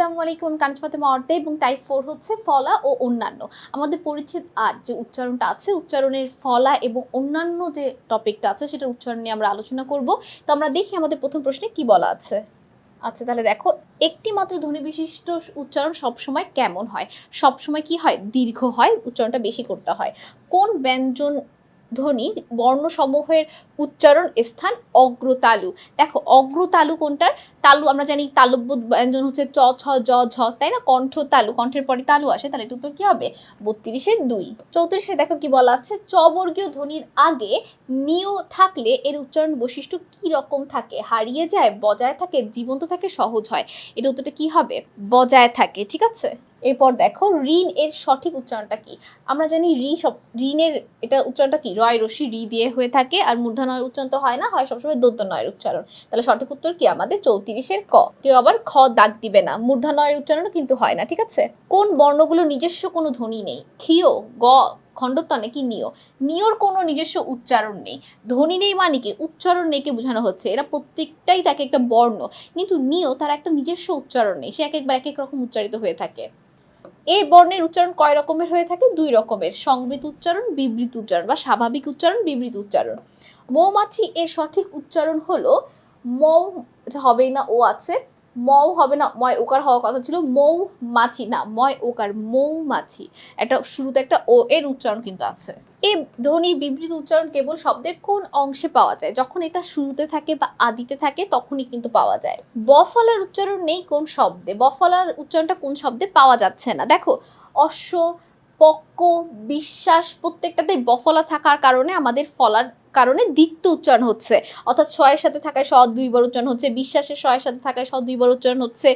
আসসালামু আলাইকুম কাঞ্চ ফাতেমা অর্ধে এবং টাইপ ফোর হচ্ছে ফলা ও অন্যান্য। আমাদের পরিচ্ছেদ আট, যে উচ্চারণটা আছে, উচ্চারণের ফলা এবং অন্যান্য যে টপিকটা আছে, সেটা উচ্চারণ নিয়ে আমরা আলোচনা করব। তো আমরা দেখি আমাদের প্রথম প্রশ্নে কি বলা আছে। আচ্ছা তাহলে দেখো, একটি মাত্র ধ্বনি বিশিষ্ট উচ্চারণ সবসময় কেমন হয়? সবসময় কি হয়? দীর্ঘ হয়, উচ্চারণটা বেশি করতে হয়। কোন ব্যঞ্জন ধ্বনি বর্ণসমূহের উচ্চারণ স্থান অগ্রতালু। দেখো, অগ্রতালু কোনটার? তালু, আমরা জানি তালব্য ব্যঞ্জন হচ্ছে চ, ছ, জ, ঝ, তাই না? কণ্ঠ তালু কণ্ঠের পরে তালু আসে, তাহলে এটা উত্তর কি হবে? বত্রিশে দুই। চৌত্রিশে দেখো কি বলা আছে, চবর্গীয় ধ্বনির আগে নিয় থাকলে এর উচ্চারণ বৈশিষ্ট্য কি রকম থাকে? হারিয়ে যায়, বজায় থাকে, জীবন্ত থাকে, সহজ হয়। এটা উত্তরটা কি হবে? বজায় থাকে, ঠিক আছে? এরপর দেখো ঋণ এর সঠিক উচ্চারণটা কি? আমরা জানি ঋ সব, ঋণের এটা উচ্চারণটা কি? রয় রশি ঋ দিয়ে হয়ে থাকে আর মূর্ধনয়ের উচ্চারণ তো হয় না, হয় সবসময় দোদ্দ নয়ের উচ্চারণ। তাহলে সঠিক উত্তর কি? আমাদের চৌত্রিশের ক। কেউ আবার খ দাগ দিবে না মূর্ধনয়ের উচ্চারণও কিন্তু হয় না, ঠিক আছে? কোন বর্ণগুলো নিজস্ব কোনো ধ্বনি নেই? ক্ষিয়, গ, খণ্ডত্ব নাকি নিয়? নিয়র কোনো নিজস্ব উচ্চারণ নেই। ধ্বনি নেই মানে কি? উচ্চারণ নেই কে বোঝানো হচ্ছে? এরা প্রত্যেকটাই তাকে একটা বর্ণ, কিন্তু নিয় তার একটা নিজস্ব উচ্চারণ নেই, সে এক একবার এক এক রকম উচ্চারিত হয়ে থাকে। এই বর্ণের উচ্চারণ কয় রকমের হয়ে থাকে? দুই রকমের। সংবৃত উচ্চারণ, বিবৃত উচ্চারণ বা স্বাভাবিক উচ্চারণ, বিবৃত উচ্চারণ। মৌমাছি এর সঠিক উচ্চারণ হলো মৌ হবে হবেই না ও আছে। মৌ হবে না, ময় ওকার হওয়ার কথা ছিল, মৌ মাছি, না, ময় ওকার মৌমাছি একটা শুরুতে একটা ও, এর উচ্চারণ কিন্তু আছে। এই ধ্বনির বিবৃত উচ্চারণ কেবল শব্দের কোন অংশে পাওয়া যায়? যখন এটা শুরুতে থাকে বা আদিতে থাকে, তখনই কিন্তু পাওয়া যায়। বফলার উচ্চারণ নেই কোন শব্দে, বফলার উচ্চারণটা কোন শব্দে পাওয়া যাচ্ছে না। দেখো, অশ্ব, পক্ক, বিশ্বাস প্রত্যেকটাতে বফলা থাকার কারণে আমাদের ফলার কারণে দ্বিত্ব উচ্চারণ হচ্ছে। অর্থাৎ ছয়ের সাথে থাকায় স দুইবার উচ্চারণ হচ্ছে। বিশ্বাসের শয়ের সাথে থাকায় স দুইবার উচ্চারণ হচ্ছে।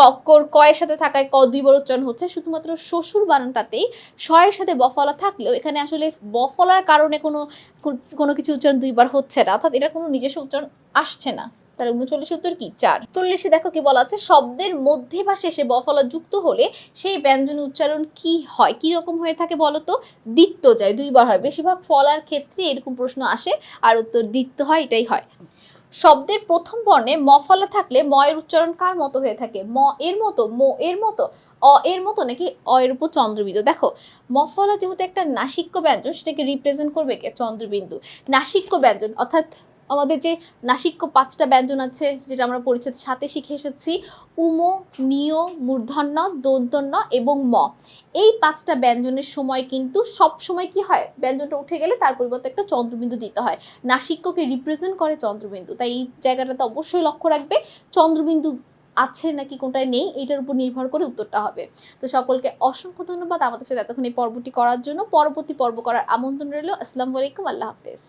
পক্কর কয়ের সাথে থাকায় ক দুইবার উচ্চারণ হচ্ছে। শুধুমাত্র শ্বশুর বানানটাতেই শয়ের সাথে বফলা থাকলেও এখানে আসলে বফলার কারণে কোনো কোনো কিছু উচ্চারণ দুইবার হচ্ছে না। অর্থাৎ এটার কোনো নিজস্ব উচ্চারণ আসছে না। তাহলে উনচল্লিশ উত্তর কি? চার। চল্লিশে দেখো কি বলা আছে, শব্দের মধ্যে বা শেষে বফলা যুক্ত হলে সেই ব্যঞ্জন উচ্চারণ কি হয়? কি রকম হয়ে থাকে বলো তো দিত্য যায়, দুইবার হয়। বেশিরভাগ ফলার ক্ষেত্রে এরকম প্রশ্ন আসে, আর উত্তর দিত্য হয়, এটাই হয়। শব্দের প্রথম বর্ণে মফলা থাকলে ময়ের উচ্চারণ কার মতো হয়ে থাকে? ম এর মতো, মো এর মতো, অ এর মতো নাকি অ এর উপর চন্দ্রবিন্দু? দেখো, মফলা যেহেতু একটা নাসিক্য ব্যঞ্জন, সেটাকে রিপ্রেজেন্ট করবে কে? চন্দ্রবিন্দু। নাসিক্য ব্যঞ্জন, অর্থাৎ আমাদের যে নাসিক্য পাঁচটা ব্যঞ্জন আছে, যেটা আমরা পরিচ্ছেদ সাথে শিখে এসেছি, উমো, নিয়, মূর্ধন্য দন্তন্য এবং ম। এই পাঁচটা ব্যঞ্জনের সময় কিন্তু সব সময় কি হয়? ব্যঞ্জনটা উঠে গেলে তার পরিবর্তে একটা চন্দ্রবিন্দু দিতে হয়। নাসিক্যকে রিপ্রেজেন্ট করে চন্দ্রবিন্দু। তাই এই জায়গাটাতে অবশ্যই লক্ষ্য রাখবে, চন্দ্রবিন্দু আছে নাকি কোনটায় নেই, এটার উপর নির্ভর করে উত্তরটা হবে। তো সকলকে অসংখ্য ধন্যবাদ আমাদের সাথে এতক্ষণ এই পর্বটি করার জন্য। পরবর্তী পর্ব করার আমন্ত্রণ রইল। আসসালামু আলাইকুম, আল্লাহ হাফেজ।